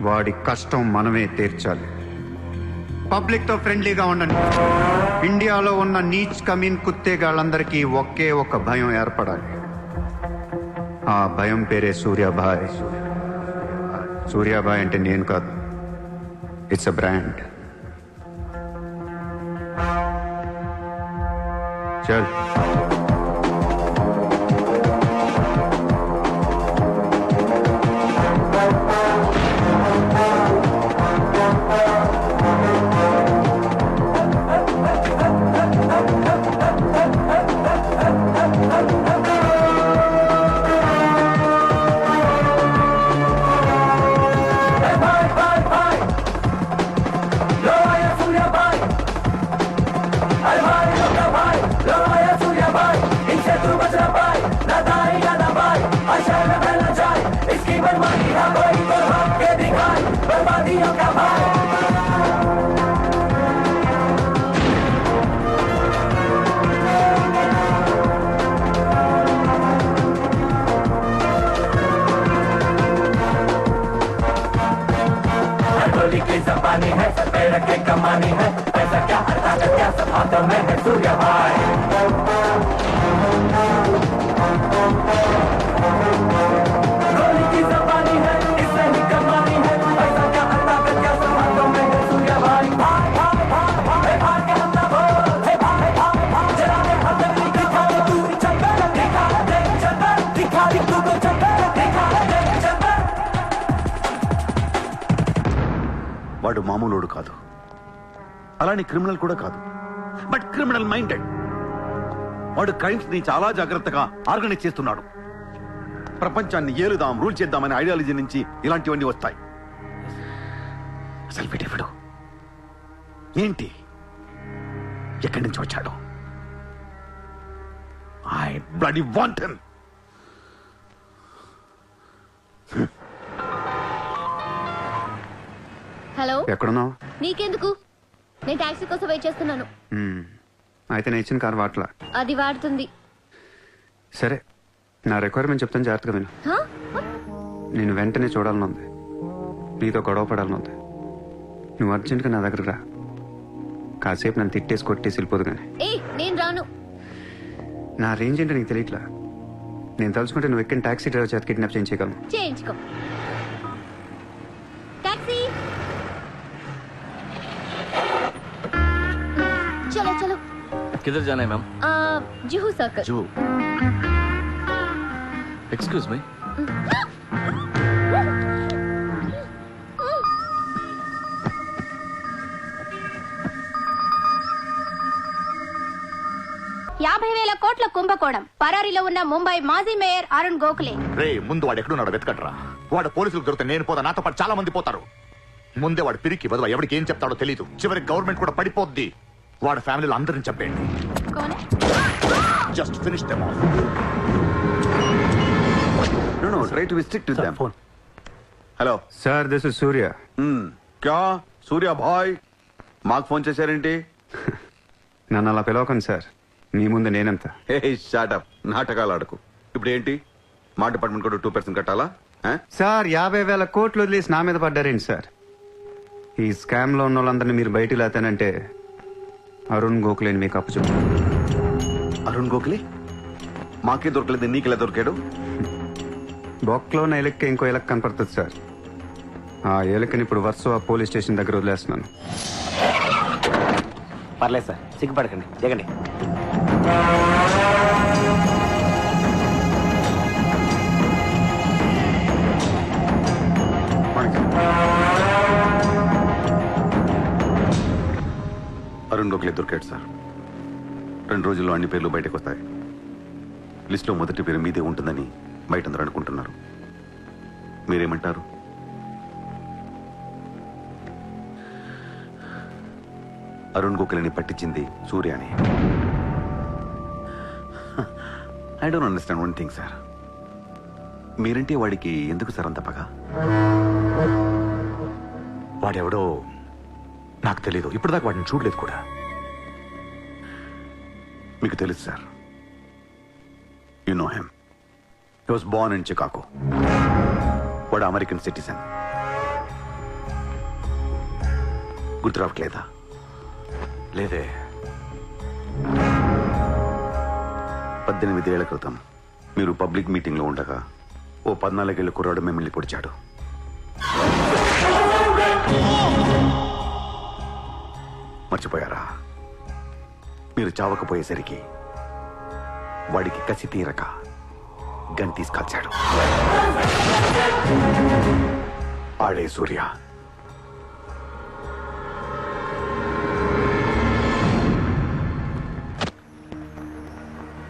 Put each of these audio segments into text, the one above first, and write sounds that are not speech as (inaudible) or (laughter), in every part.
వాడి కష్టం మనమే తీర్చాలి. పబ్లిక్తో ఫ్రెండ్లీగా ఉండండి. ఇండియాలో ఉన్న నీచ్ కమీన్ కుత్తేగాళ్ళందరికీ ఒకే ఒక భయం ఏర్పడాలి. ఆ భయం పేరే సూర్యాభాయ్. సూర్యాభాయ్ అంటే నేను కాదు. ఇట్స్ అ బ్రాండ్ చల్. गोली की जबानी है सर के कमानी है। पैसा क्या हटा कर क्या, सफाता में है, सूर्य भाई। మామూలుడు కాదు. అలానే క్రిమినల్ కూడా కాదు. But criminal minded. వాడు క్రైమ్స్ని చాలా జాగ్రత్తగా ఆర్గనైజ్ చేస్తున్నాడు. ప్రపంచాన్ని ఏలుదాం రూల్ చేద్దామనే ఐడియాలజీ నుంచి ఇలాంటివన్నీ వస్తాయి. అసలు వీడెవడు? ఏంటి? ఎక్కడి నుంచి వచ్చాడు? I bloody want him hello. ఎక్కడున్నావు? నీకెందుకు? నేను టాక్సీ కోసం వెయిట్ చేస్తున్నాను. అయితే నేను ఇచ్చిన కారు వాట్లా అది వాడుతుంది. సరే నా రిక్వైర్మెంట్ చెప్తాను జాగ్రత్తగా విను? నేను వెంటనే చూడాలనుంది. నీతో గొడవ పడాలనుంది. నువ్వు అర్జెంట్గా నా దగ్గర రా. కాసేపు నన్ను తిట్టేసి కొట్టేసి వెళ్ళిపోదు కానీ నేను రాను. నా రేంజ్ ఏంటో నీకు తెలియట్లా? నేను తలుచుకుంటే నువ్వు ఎక్కిన టాక్సీ డ్రైవర్ చేత కిడ్నాప్ చేయించగలను చేయించుకో. చలో చలో किधर जाना है मैम ఆ, జుహూ సర్కిల్ जू एक्सक्यूज मी యాభై వేల కోట్ల కుంభకోణం పరారీలో ఉన్న ముంబై మాజీ మేయర్ అరుణ్ గోఖలే రే ముందు వాడు ఎక్కడున్నాడు వెతకట్రా వాడు పోలీసులకు దొరికితే నేను పోతా నాతో పాటు చాలా మంది పోతారు ముందే వాడు పిరికి బదువా ఎవరికి ఏం చెప్తాడో తెలియదు చివరికి గవర్నమెంట్ కూడా పడిపోద్ది వాడి ఫ్యామిలీలో అందరిని చెప్పండి just finish them off no no try to strict with them hello sir this is Surya క్యా సూర్య భాయ్ మాకు ఫోన్ చేశారేంటి నన్ను అలా పిలవకండి సార్ మీ ముందు నేనెంత హే షాటప్ నాటకాలు ఆడకు ఇప్పుడు ఏంటి మా డిపార్ట్మెంట్ కూడా టూ పర్సెంట్ కట్టాలా ఆ? సార్ యాభై వేల కోట్లు వదిలేసి నా మీద పడ్డారేంటి సార్ ఈ స్కామ్లో ఉన్న వాళ్ళందరినీ మీరు బయటికి లేతానంటే అరుణ్ గోఖలేని మీకు అప్పు చెప్పు అరుణ్ గోఖలే? మాకే దొరకలేదు నీకెలా దొరికాడు? బొక్కలో ఉన్న ఎలక్క ఇంకో ఎలక్ కనపడుతుంది సార్. ఆ ఎలకని ఇప్పుడు వర్సో పోలీస్ స్టేషన్ దగ్గర వదిలేస్తున్నాను. పర్లేదు సార్ సిగ్గుపడకండి దిగండి అరుణ్ గోఖలే దొరికాడు సార్. రెండు రోజుల్లో అన్ని పేర్లు బయటకు వస్తాయి లిస్టులో మొదటి పేరు మీదే ఉంటుందని బయట అందరూ అనుకుంటున్నారు. మీరేమంటారు? అరుణ్ గోఖలేని పట్టించింది సూర్య అని I don't understand one thing sir మీరంటే వాడికి ఎందుకు సార్ అంత పగ? వాడెవడో నాకు తెలియదు ఇప్పుడు దాకా వాడిని చూడలేదు కూడా. మీకు తెలుసు sir. You know hmm he was born in Chicago వాడు అమెరికన్ సిటిజన్ గుర్తు రావట్లేదా లేదే. పద్దెనిమిది ఏళ్ళ క్రితం మీరు పబ్లిక్ మీటింగ్లో ఉండగా ఓ పద్నాలుగేళ్ళ కుర్రాడు మిమ్మల్ని పొడిచాడు. మర్చిపోయారా? మీరు చావకపోయేసరికి వాడికి కసి తీరక గన్ తీసుకొచ్చాడు. ఆడే సూర్య.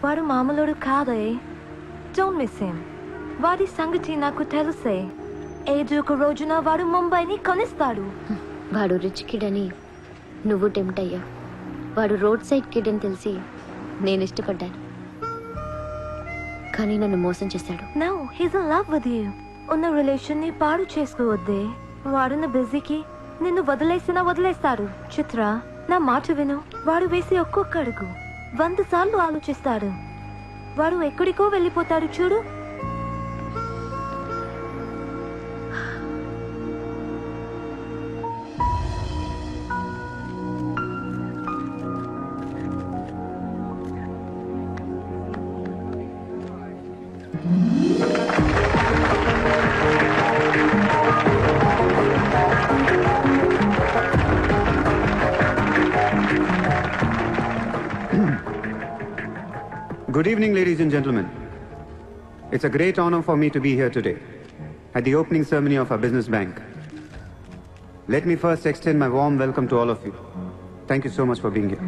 వాడు మామూలుడు కాదే. డోంట్ మిస్ హిమ్ వాడి సంగతి నాకు తెలుసే. ఏదో ఒక రోజున వాడు ముంబైని కొనిస్తాడు. వాడు రిచ్ కిడ్ అని నువ్వు టెంప్ట్ అయ్యా వాడు రోడ్ సైడ్ కిడ్ అని తెలిసి నేను ఇష్టపడ్డాను. కానీ నన్ను మోసం చేశాడు. No he's in love with ఉన్న రిలేషన్ని పాడు చేసుకోవద్దే. వాడున్న బిజీకి నిన్ను వదిలేసినా వదిలేస్తారు. చిత్ర నా మాట విను. వాడు వేసి ఒక్కొక్క అడుగు వంద సార్లు ఆలోచిస్తాడు. వాడు ఎక్కడికో వెళ్ళిపోతాడు చూడు. Good evening, ladies and gentlemen. It's a great honor for me to be here today at the opening ceremony of our business bank. Let me first extend my warm welcome to all of you. Thank you so much for being here.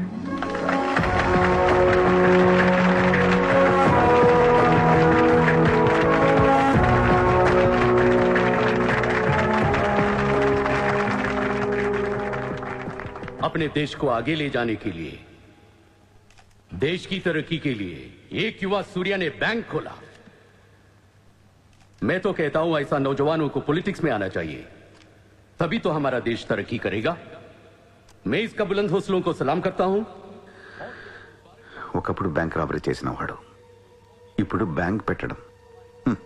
अपने देश को आगे ले जाने के लिए देश की तरक्की के लिए एक युवा सूर्या ने बैंक खोला मैं तो कहता हूं ऐसा नौजवानों को पॉलिटिक्स में आना चाहिए तभी तो हमारा देश तरक्की करेगा मैं इसका बुलंद हौसलों को सलाम करता हूं ఒకప్పుడు బ్యాంక్ రాబరీ చేసిన వాడు ఇప్పుడు బ్యాంక్ పెట్టడం హ్మ్.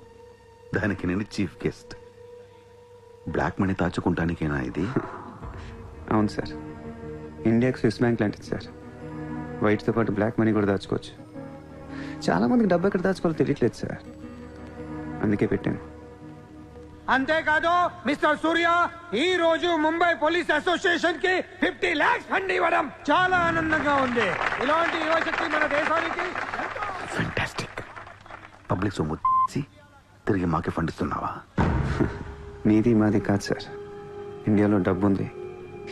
దానికి నేను చీఫ్ గెస్ట్ బ్లాక్ మనీ దాచుకుంటానికేనా ఇది అవును సార్ ఇండియాకి స్విస్ బ్యాంక్ లాంటిది సార్ వైట్తో పాటు బ్లాక్ మనీ కూడా దాచుకోవచ్చు. చాలా మందికి డబ్బు ఎక్కడ దాచుకోవాలో తెలియట్లేదు సార్. అందుకే పెట్టాను. అంతేకాదు మిస్టర్ సూర్య ఈ రోజు ముంబై పోలీస్ అసోసియేషన్కి ఫిఫ్టీ లాక్స్ ఫండ్ ఇవ్వడం చాలా ఆనందంగా ఉంది. ఇలాంటి యువశక్తి మన దేశానికి ఫెంటాస్టిక్ పబ్లిక్ సొమ్ము తిరిగి మాకే ఫండ్ ఇస్తున్నావా? (laughs) మీది మాది కాదు సార్. ఇండియాలో డబ్బు ఉంది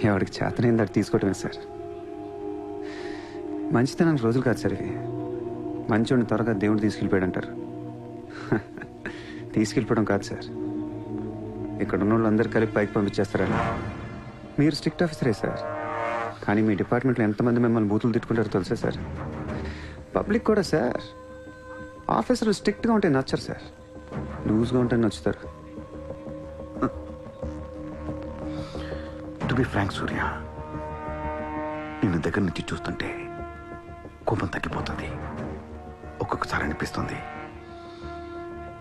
ఎవరికి చేతనైంది అది తీసుకోవటమే సార్. మంచితనానికి రోజులు కాదు సార్ ఇవి మంచోడిని త్వరగా దేవుడు తీసుకెళ్ళిపోయాడు అంటారు (laughs) తీసుకెళ్ళిపోవడం కాదు సార్. ఇక్కడ ఉన్న వాళ్ళందరూ కలిపి పైకి పంపించేస్తారని. మీరు స్ట్రిక్ట్ ఆఫీసరే సార్. కానీ మీ డిపార్ట్మెంట్లో ఎంతమంది మిమ్మల్ని బూతులు తిట్టుకుంటారో తెలుసా సార్? పబ్లిక్ కూడా సార్. ఆఫీసర్లు స్ట్రిక్ట్గా ఉంటే నచ్చరు సార్. లూజ్గా ఉంటే నచ్చుతారు. టు బి ఫ్రాంక్ సూర్య నిన్ను దగ్గర నుంచి చూస్తుంటే కోపం తగ్గిపోతుంది. ఒక్కొక్కసారి అనిపిస్తుంది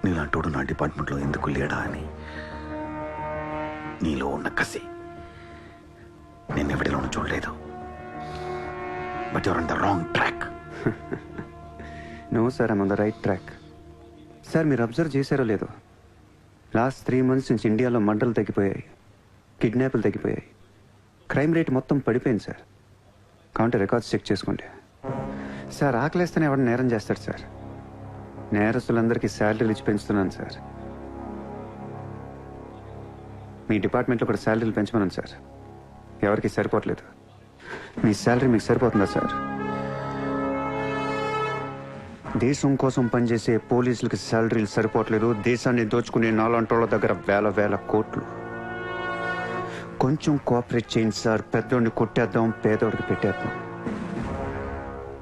నీలాంటోడు నా డిపార్ట్మెంట్లో ఎందుకు లేడా అని. నీలో ఉన్న కసి నేను ఎవడిలోనూ చూడలేదు. But your on the wrong track no sir I'm on the right track sir మీరు అబ్జర్వ్ చేశారో లేదో? లాస్ట్ త్రీ మంత్స్ నుంచి ఇండియాలో మంటలు తగ్గిపోయాయి కిడ్నాపులు తగ్గిపోయాయి. క్రైమ్ రేట్ మొత్తం పడిపోయింది సార్ కావంటే రికార్డ్స్ చెక్ చేసుకోండి. సార్ ఆకలేస్తేనే ఎవడు నేరం చేస్తాడు సార్. నేరస్తులందరికీ శాలరీలు ఇచ్చి పెంచుతున్నాను సార్. మీ డిపార్ట్మెంట్లో కూడా శాలరీలు పెంచమన్నాను సార్. ఎవరికి సరిపోవట్లేదు. మీ శాలరీ మీకు సరిపోతుందా సార్? దేశం కోసం పనిచేసే పోలీసులకి శాలరీలు సరిపోవట్లేదు. దేశాన్ని దోచుకునే నాలంటోళ్ళ దగ్గర వేల వేల కోట్లు. కొంచెం కోఆపరేట్ చేయండి సార్. పెద్దోడిని కొట్టేద్దాం పేదోడికి పెట్టేద్దాం.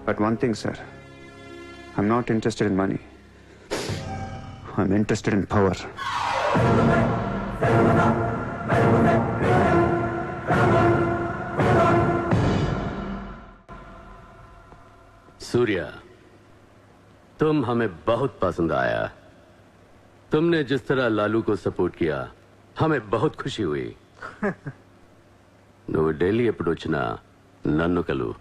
but one thing sir I'm not interested in money I'm interested in power Surya तुम हमें बहुत पसंद आया तुमने जिस तरह लालू को सपोर्ट किया हमें बहुत खुशी हुई నువ్వు ఢిల్లీ ఎప్పుడు వచ్చినా నన్ను కలువు